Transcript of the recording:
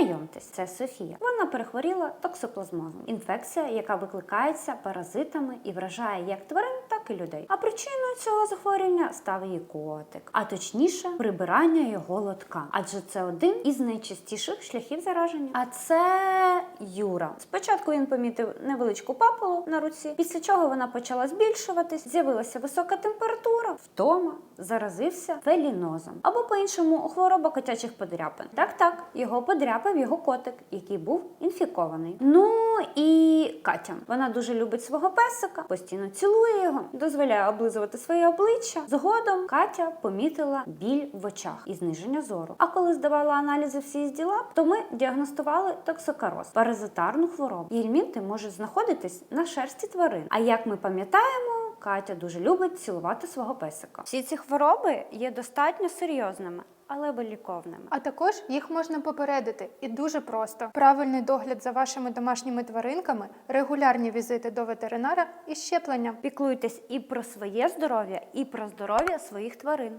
Знайомтесь, це Софія. Вона перехворіла токсоплазмозом. Інфекція, яка викликається паразитами і вражає як тварин, так людей. А причиною цього захворювання став її котик, а точніше, прибирання його лотка. Адже це один із найчастіших шляхів зараження. А це Юра. Спочатку він помітив невеличку папулу на руці, після чого вона почала збільшуватись, з'явилася висока температура, втома, заразився фелінозом. Або по-іншому хвороба котячих подряпин. Так, так, його подряпав його котик, який був інфікований. Ну і Катя. Вона дуже любить свого песика, постійно цілує його, дозволяє облизувати своє обличчя. Згодом Катя помітила біль в очах і зниження зору. А коли здавала аналізи всі з діла, то ми діагностували токсокароз, паразитарну хворобу. Гельмінти можуть знаходитись на шерсті тварин. А як ми пам'ятаємо, Катя дуже любить цілувати свого песика. Всі ці хвороби є достатньо серйозними, але виліковними. А також їх можна попередити і дуже просто: правильний догляд за вашими домашніми тваринками, регулярні візити до ветеринара і щеплення. Піклуйтесь і про своє здоров'я, і про здоров'я своїх тварин.